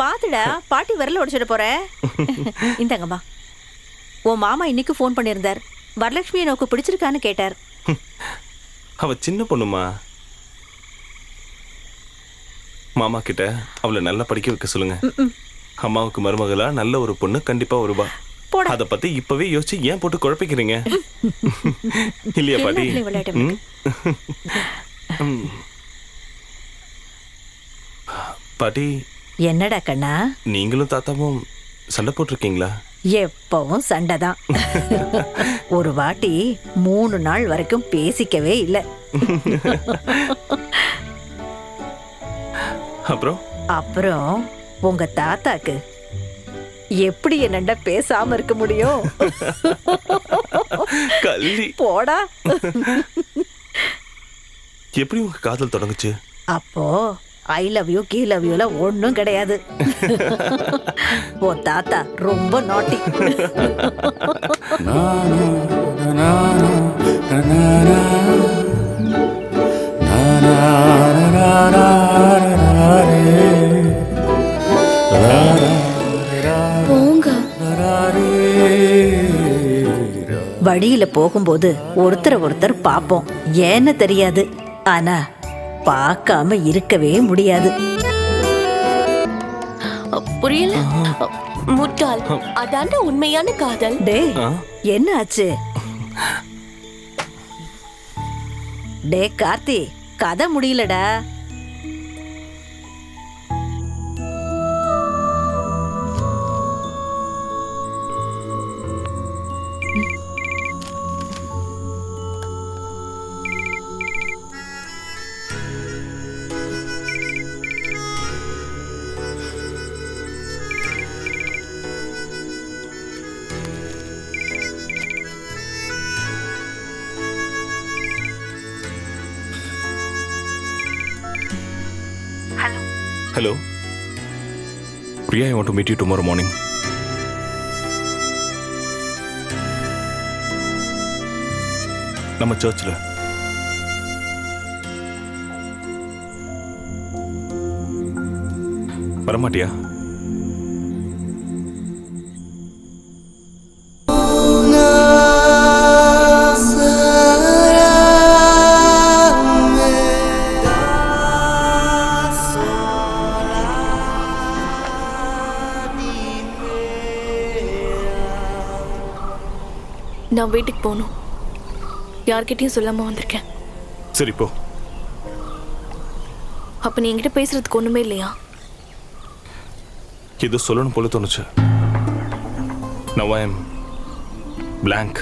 பாத்துடா பாட்டி விரல உடைச்சிட போற. இந்தாங்கம்மா. உன் மாமா இன்னைக்கு ஃபோன் பண்ணியிருந்தார். வரலட்சுமி எனக்கு பிடிச்சிருக்கான்னு கேட்டார். அவ சின்ன பொண்ணுமா? மாமா கிட்ட அவளை நல்லா படிக்க வைக்க சொல்லுங்க. அம்மாவுக்கு மருமகளா நல்ல ஒரு பொண்ணு கண்டிப்பா வருவா. அத பத்தி இப்பவே யோசிச்சு ஏன் போட்டு குழப்பிக்கிறீங்க? இல்லையா பாட்டி எல்லாத்துலயும் விளையாட்டு ம்? ம். பாட்டி. என்னடா கண்ணா? நீங்களும் தாத்தாவும் சண்டை போட்டிருக்கீங்களா? எப்பவும் சண்டை தான். ஒரு வாட்டி மூணு நாள் வரைக்கும் பேசிக்கவே இல்லை. அப்புறம்? அப்புறம் உங்க தாத்தாக்கு எப்படி என்னண்டா பேசாம இருக்க முடியும்? கள்ளி. போடா. எப்படி உங்க காதல் தொடங்குச்சு? அப்போ ஐ லவ் யூ கீ லவ் யூல ஒன்றும் கிடையாது. உன் தாத்தா ரொம்ப நாட்டி வழியில போகும்போது ஒருத்தரை ஒருத்தர் பார்ப்போம். ஏன்னு தெரியாது. ஆனா பார்க்காம இருக்கவே முடியாது. புரியல? முட்டாள் அதாண்ட உண்மையான காதல். டேய் ஆ? என்ன ஆச்சு? டே கார்த்தி கதை முடியலடா. Hello Priya I want to meet you tomorrow morning நம்ம சர்ச்சில் வரமாட்டியா? நான் வீட்டுக்கு போகணும். யார்கிட்டயும் சொல்லாம வந்திருக்கேன். சரி போ. அப்ப நீ என்கிட்ட பேசுறதுக்கு ஒண்ணுமே இல்லையா? இது சொல்லணும் போல தோணுச்சு. Now I am blank.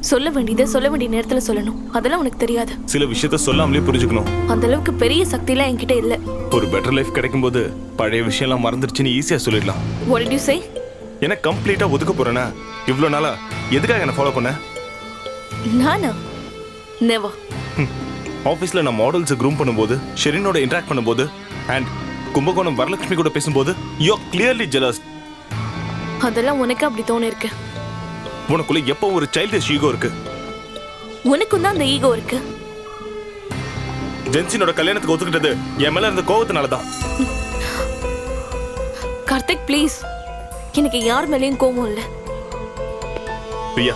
சொல்ல வேண்டியதை சொல்ல வேண்டிய நேரத்துல சொல்லணும். அதெல்லாம் உனக்கு தெரியாது. சில விஷயத்த சொல்லாமலே புரிஞ்சுக்கணும். அந்த அளவுக்கு பெரிய சக்திலாம் என்கிட்ட இல்ல. ஒரு பெட்டர் லைஃப் கிடைக்கும்போது பழைய விஷயம்லாம் மறந்துடுச்சுன்னு ஈஸியாக சொல்லிடலாம். What did you say? என்ன கம்ப்ளீட்டாக ஒதுக்க போறேனா இவ்வளோ நாளா எதுக்காக என்ன ஃபாலோ பண்ண? நானா? நெவர் ஆஃபீஸில் நான் மாடல்ஸை க்ரூம் பண்ணும்போது ஷெரினோட இன்ட்ராக்ட் பண்ணும்போது அண்ட் கும்பகோணம் வரலட்சுமி கூட பேசும்போது யூ ஆர் கிளியர்லி ஜெலஸ் அதெல்லாம் உனக்கு அப்படி தோணு இருக்கு உனக்குள்ள எப்போ ஒரு சைல்டிஷ் ஈகோ இருக்கு? உனக்கும் தான் அந்த ஈகோ இருக்கு. ஜென்சினோட கல்யாணத்துக்கு ஒத்துக்கிட்டது என் மேல இருந்த கோவத்தினால தான் கார்த்திக் ப்ளீஸ் எனக்கு யார் மேலேயும் கோபம் இல்லை. பிரியா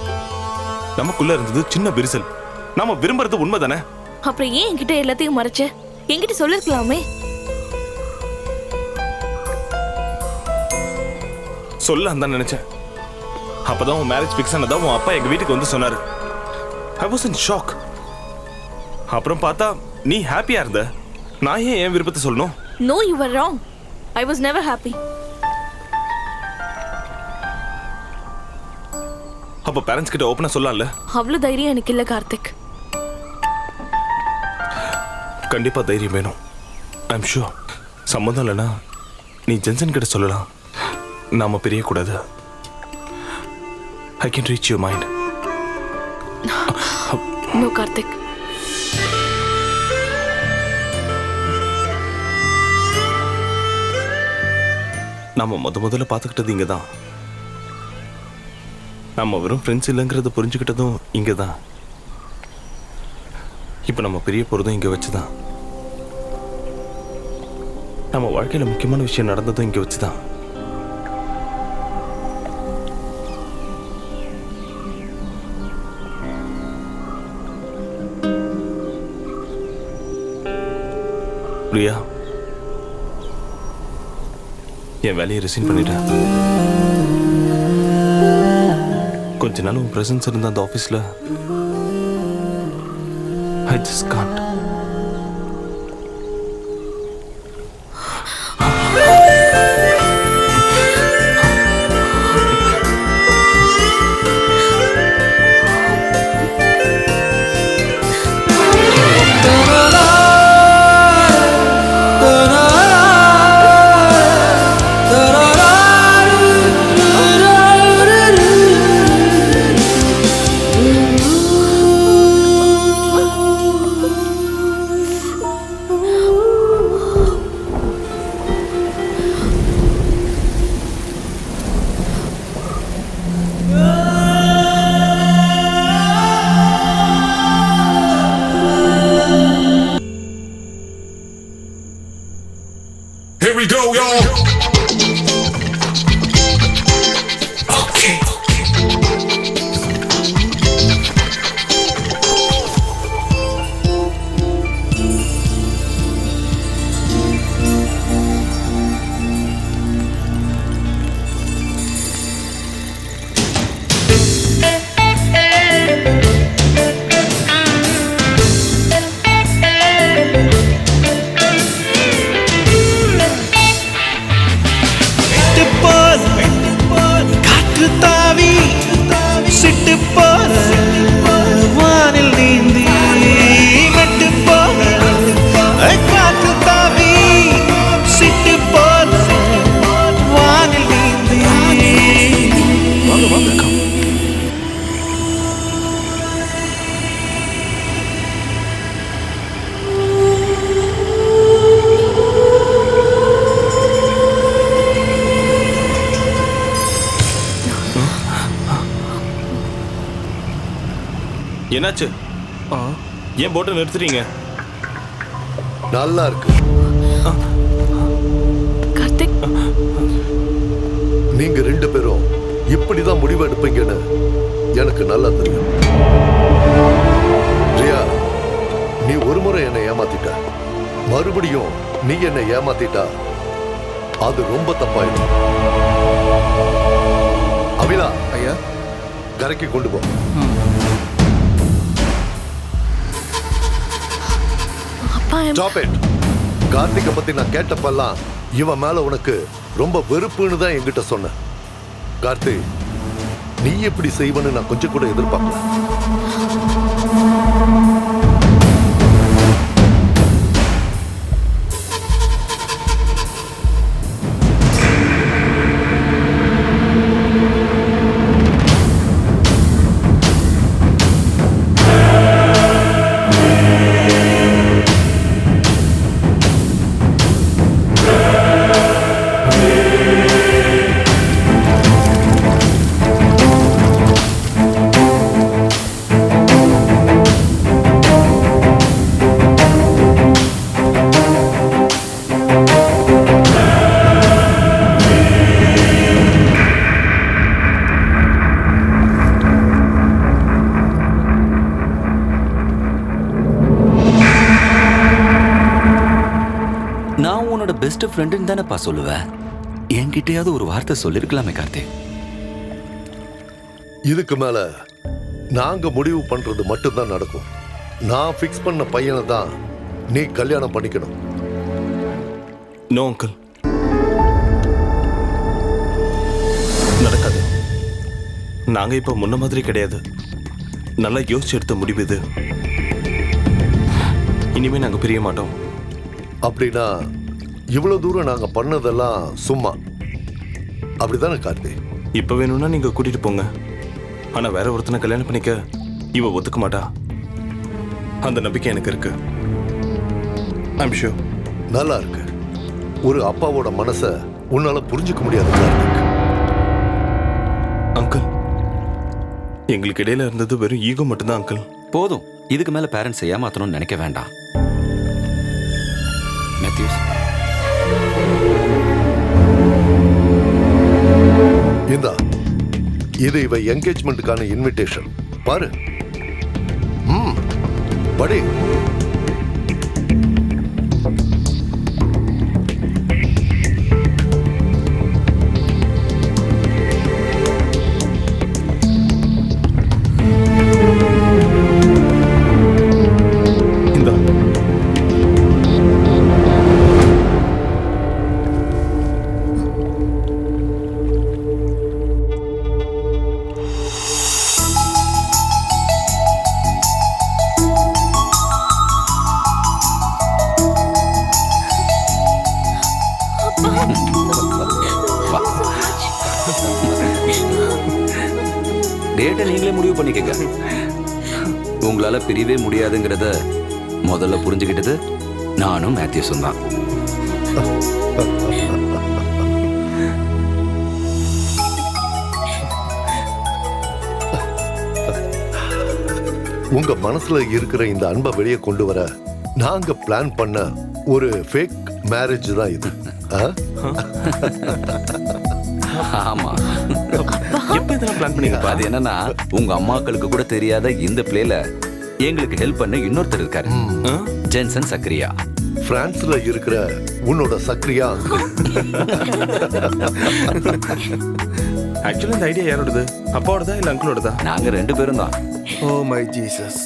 நமக்குள்ள இருந்தது சின்ன விரிசல். நாம விரும்புறது உண்மைதானே? அப்புறம் ஏன் என்கிட்ட எல்லாத்தையும் மறைச்ச? என்கிட்ட சொல்லிருக்கலாமே. சொல்லலாம் தான் நினைச்சேன். அப்பதான் உன் மேரேஜ் ஃபிக்ஸ் ஆனதா உன் அப்பா எங்க வீட்டுக்கு வந்து சொன்னாரு. ஐ வாஸ் இன் ஷாக் அப்புறம் பார்த்தா நீ ஹாப்பியா இருந்த. நான் ஏன் என் விருப்பத்தை சொல்லணும்? No you were wrong I was never happy அப்ப பேரண்ட்ஸ் கிட்ட ஓப்பனா சொல்லலாம்ல? அவ்வளோ தைரியம் எனக்கு இல்லை கார்த்திக். கண்டிப்பா தைரியம் வேணும். ஐ எம் ஷூர் சம்மந்தம் இல்லைன்னா நீ ஜென்சன் கிட்ட சொல்லலாம். நாம பிரியக்கூடாது. I can reach your mind no Karthik. நாம முத முதல்ல பார்த்துக்கிட்டது இங்கே தான் நம்ம வெறும் ஃப்ரெண்ட்ஸ் இல்லைங்கிறத புரிஞ்சுக்கிட்டதும் இங்கே தான் இப்போ நம்ம பெரிய போகிறதும் இங்கே வச்சு தான் நம்ம வாழ்க்கையில் முக்கியமான விஷயம் நடந்ததும் இங்க வச்சுதான். பிரியா என் வேலையை ரிசைன் பண்ணிட்டேன். கொஞ்ச நாள் உன் பிரசன்ஸ் இருந்த அந்த ஆஃபீஸில் I just can't we go, y'all. என்னாச்சு? ஏன் போட்டை நிறுத்துறீங்க நல்லா இருக்கு கார்த்திக். நீங்க ரெண்டு பேரும் இப்படிதான் முடிவு எடுப்பீங்கன்னு எனக்கு நல்லா தெரியும். ரியா நீ ஒரு முறை என்னை ஏமாத்திட்ட. மறுபடியும் நீ என்னை ஏமாத்திட்டா அது ரொம்ப தப்பாயிடும். அபிலா ஐயா. கரைக்கு கொண்டு போ. ஸ்டாப் இட் கார்த்திகை பத்தி நான் கேட்டப்பெல்லாம் இவன் மேல உனக்கு ரொம்ப வெறுப்புன்னு தான் என்கிட்ட சொன்ன. கார்த்தி நீ எப்படி செய்வன்னு நான் கொஞ்சம் கூட எதிர்பார்க்கல. பெஸ்ட் ஃப்ரெண்டுன்னு தானேப்பா சொல்லுவேன் என்கிட்டயாவது ஒரு வார்த்தை சொல்லிருக்கலாமே கார்த்திக். இதுக்கு மேல நாங்க முடிவு பண்றது மட்டும்தான் நடக்கும். நான் ஃபிக்ஸ் பண்ண பையனை தான் நீ கல்யாணம் பண்ணிக்கணும். நோ அங்கிள் நடக்காது. நாங்க இப்ப முன்ன மாதிரி கிடையாது. நல்லா யோசிச்சு எடுத்த முடிவு இது. இனிமே நாங்க பிரிய மாட்டோம். அப்படின்னா இவ்வளவு தூரம் நாங்க பண்ணதெல்லாம் சும்மா. அப்படிதானே கார்த்தி? இப்ப வேணும்னா நீங்க கூட்டிட்டு போங்க. ஆனா வேற ஒருத்தனை கல்யாணம் பண்ணிக்க இவ ஒத்துக்க மாட்டா. அந்த நம்பிக்கை எனக்கு இருக்கு. ஐம் ஷூர் நல்லா இருக்கு. ஒரு அப்பாவோட மனச உன்னால புரிஞ்சுக்க முடியாது கார்த்திக். அங்கிள் எங்களுக்கு இடையில இருந்தது வெறும் ஈகோ மட்டும்தான் அங்கிள் போதும். இதுக்கு மேல பேரண்ட்ஸை ஏமாத்தணும்னு நினைக்க வேண்டாம். மேத்யூஸ் இந்தா இது இவ என்கேஜ்மெண்ட்டுக்கான இன்விடேஷன் பாரு. ம் படி. டேட்டை நீங்களே முடிவு பண்ணிக்கங்க. உங்களால பிரியவே முடியாதுங்கிறத முதல்ல புரிஞ்சுக்கிட்டது நானும் மேத்யூஸும் தான். உங்க மனசுல இருக்கிற இந்த அன்பை வெளியே கொண்டு வர நாங்க பிளான் பண்ண ஒரு ஃபேக் மேரேஜ் தான் இது? ஆமா. பிளான் பண்ணீங்கப்பா அது என்னன்னா உங்க அம்மாக்களுக்கு கூட தெரியாத இந்த பிளேல எங்களுக்கு ஹெல்ப் பண்ண இன்னொருத்தர் இருக்காரு? ஜென்சன் சக்ரியா. பிரான்ஸ்ல இருக்கிற உன்னோட சக்ரியா. ஆக்சுவலி இந்த ஐடியா யாரோடது? அப்பாவோடதா இல்ல அங்கிளோடதா நாங்க ரெண்டு பேரும் தான். Oh my Jesus